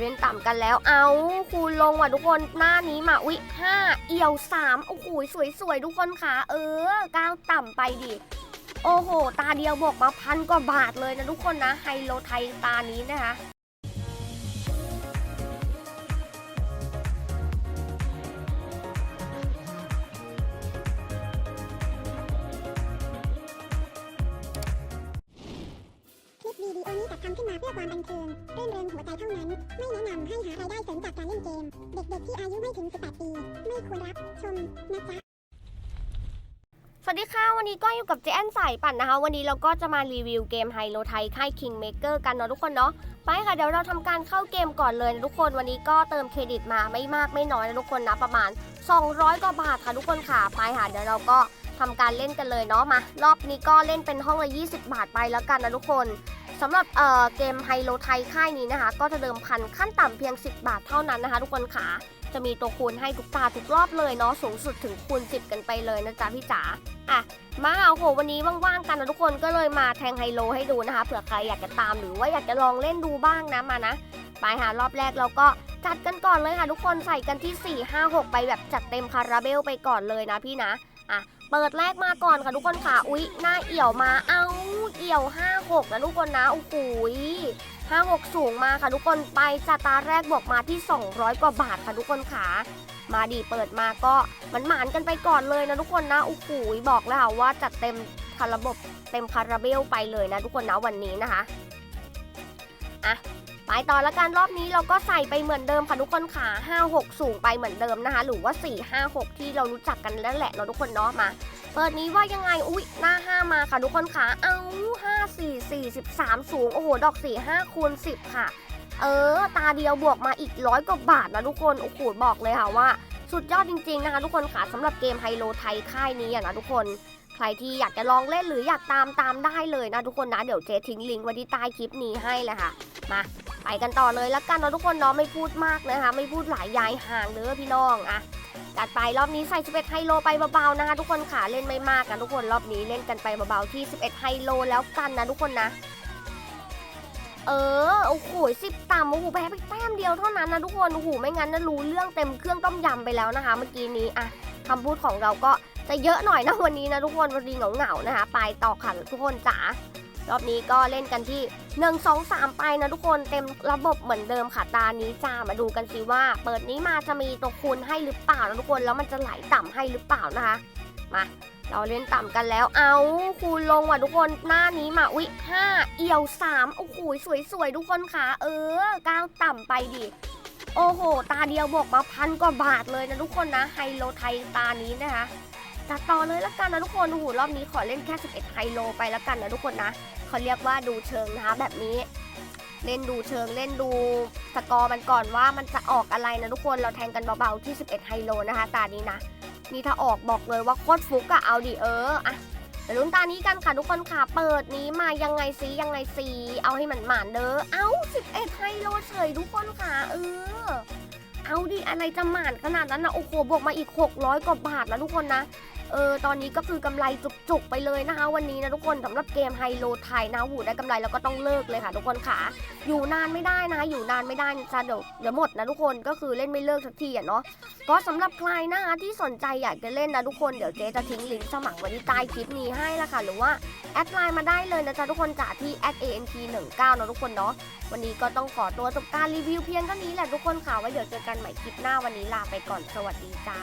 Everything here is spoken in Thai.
เรียนต่ำกันแล้ว เอาคูณลงว่ะทุกคน หน้านี้มา อุ๊ยห้าเอี่ยวสามโอ้โหสวยๆ ทุกคนค่ะ เออก้าวต่ำไปดิ โอ้โห ตาเดียวบอกมาพันกว่าบาทเลยนะทุกคนนะ ไฮโลไทยตานี้นะคะ มาเพื่อความบันเทิงรื่นเริงหัวใจเท่านั้น ไม่แนะนำให้หารายได้เสริมจากการเล่นเกม เด็กๆที่อายุไม่ถึง 18 ปี ไม่ควรรับชมนะจ๊ะสวัสดีค่ะ วันนี้ก็อยู่กับเจแอนสายปั่นนะคะ วันนี้เราก็จะมารีวิวเกมไฮโลไทยค่าย Kingmaker กันเนาะทุกคนเนาะไปค่ะ เดี๋ยวเราทำการเข้าเกมก่อนเลยนะทุกคนวันนี้ก็เติมเครดิตมาไม่มากไม่น้อยนะทุกคนนะประมาณ 200 กว่าบาทค่ะทุกคนค่ะไปค่ะเดี๋ยวเราก็ ทำการเล่นกันเลยเนาะมารอบนี้ก็เล่นเป็นห้องละ 20 บาทไปแล้วกันนะทุกคนสำหรับเอ่อเกมไฮโลไทยค่ายนี้นะคะ ก็จะเดิมพันขั้นต่ำเพียง 10 บาทเท่านั้นนะคะ ทุกคนค่ะจะมีตัวคูณให้ทุกตาทุกรอบเลยเนาะสูงสุดถึงคูณ 10 กันไปเลยนะจ๊ะพี่จ๋าอะมาโอ้โหวันนี้ว่างๆกันนะทุกคนก็เลยมาแทงไฮโลให้ดูนะคะเผื่อใครอยากจะตามหรือว่าอยากจะลองเล่นดูบ้างนะมานะไปหารอบแรกเราก็จัดกันก่อนเลยค่ะทุกคนใส่กันที่ 4 5 6 ไปแบบจัดเต็มคาราเบลไปก่อนเลยนะพี่นะ อะเปิดแรกมาก่อนค่ะทุกคนค่ะ อุ๊ย หน้าเอี่ยวมา เอ้า เอี่ยว 5 6นะทุกคนนะ โอ้โห5 6สูงมาค่ะทุกคนไปสตาร์แรกบอกมาที่ 200 กว่าบาทค่ะทุกคนค่ะมาดีเปิดมาก็มันหมานกันไปก่อนเลยนะทุกคนนะโอ้โหบอกแล้วค่ะว่าจัดเต็มคาราบบเต็มคาราเบลไปเลยนะทุกคนนะวันนี้นะคะอะ ไปต่อละกันรอบนี้เราก็ใส่ไปเหมือนเดิมค่ะทุกคนค่ะ5 6 สูงไปเหมือนเดิมนะคะ หรือว่า 4 5 6 ที่เรารู้จักกันแล้วแหละเนาะทุกคนเนาะมาเปิดนี้ว่ายังไง อุ๊ย หน้า 5 มาค่ะทุกคนค่ะ เอ้า5 4 4 13 สูง โอ้โห ดอก 4 5คูณ10 ค่ะ เออ ตาเดียวบวกมาอีกร้อยกว่าบาทนะทุกคน โอ้โห บอกเลยค่ะว่า สุดยอดจริงๆนะคะทุกคนค่ะสำหรับเกมไฮโลไทยค่ายนี้อะนะทุกคนใครที่อยากจะลองเล่นหรืออยากตามตามได้เลยนะทุกคนนะ เดี๋ยวเจ๊ทิ้งลิงก์ไว้ที่ใต้คลิปนี้ให้เลยค่ะ มา ไปกันต่อเลยแล้วกันเนาะทุกคนเนาะไม่พูดมากนะคะ ไม่พูดหลายยายห่างเด้อพี่น้องอะจัดไปรอบนี้ใส่ 11 ไฮโลไปเบาๆนะคะ ทุกคนค่ะเล่นไม่มากนะทุกคนรอบนี้เล่นกันไปเบาๆที่ 11 ไฮโลแล้วกันนะทุกคนนะ เออโอ้โหสิบต่ำโอ้โหแพ้ไปแต้มเดียวเท่านั้นนะทุกคนโอ้โหไม่งั้นนะรู้เรื่องเต็มเครื่องต้มยำไปแล้วนะคะ เมื่อกี้นี้อะคำพูดของเราก็จะเยอะหน่อยนะวันนี้นะทุกคนวันนี้เหงาๆนะคะ ไปต่อค่ะทุกคนจ๋า รอบนี้ก็เล่นกันที่ 1 2 3 ไปนะทุกคนเต็มระบบเหมือนเดิมค่ะตานี้จ้ามาดูกันสิว่า เปิดนี้มาจะมีตัวคูณให้หรือเปล่านะทุกคนแล้วมันจะไหลต่ำให้หรือเปล่านะคะมาเราเล่นต่ำกันแล้ว เอาคูณลงว่ะทุกคน หน้านี้มา อุ๊ยห้าเอี่ยวสามโอ้โหสวยๆ ทุกคนค่ะ เออก้าวต่ำไปดิ โอ้โห ตาเดียวบอกมาพันกว่าบาทเลยนะทุกคนนะ ไฮโลไทยตานี้นะคะ จัดต่อเลยละกันนะทุกคนโอ้โหรอบนี้ขอเล่นแค่ 11ไฮโลไปละกันนะทุกคนนะเขาเรียกว่าดูเชิงนะคะแบบนี้ เล่นดูเชิงเล่นดูสกอร์มันก่อนว่ามันจะออกอะไรนะทุกคนเราแทงกันเบาๆที่ 11ไฮโลนะคะตานี้นะนี่ถ้าออกบอกเลยว่าโคตรฟุกอะเอาดิเอออะเดี๋ยวลุ้นตานี้กันค่ะทุกคนค่ะเปิดนี้มายังไงซียังไงซีเอาให้มันหมานเด้อเอา11ไฮโลเฉยทุกคนค่ะเออ เอาดิอะไรจะหมานขนาดนั้นนะโอ้โหบวกมาอีก 600 กว่าบาทแล้วทุกคนนะ เออตอนนี้ก็คือกำไรจุกๆไปเลยนะคะ วันนี้นะทุกคนสำหรับเกมไฮโลไทยนะหูได้กำไรแล้วก็ต้องเลิกเลยค่ะ ทุกคนค่ะ อยู่นานไม่ได้นะอยู่นานไม่ได้นะจ๊ะเดี๋ยวเดี๋ยวหมดนะทุกคนก็คือเล่นไม่เลิกสักทีอะเนาะก็สำหรับใครนะคะที่สนใจอยากจะเล่นนะทุกคนเดี๋ยวเจ๊จะทิ้งลิงก์สมัครไว้ที่ใต้คลิปนี้ให้ละค่ะ หรือว่าแอดไลน์มาได้เลยนะจ๊ะทุกคนจากที่ @ant19 นะทุกคนเนาะวันนี้ก็ต้องขอตัวจบการรีวิวเพียงเท่านี้แหละทุกคนค่ะไว้เดี๋ยวเจอกันใหม่คลิปหน้าวันนี้ลาไปก่อนสวัสดีจ้า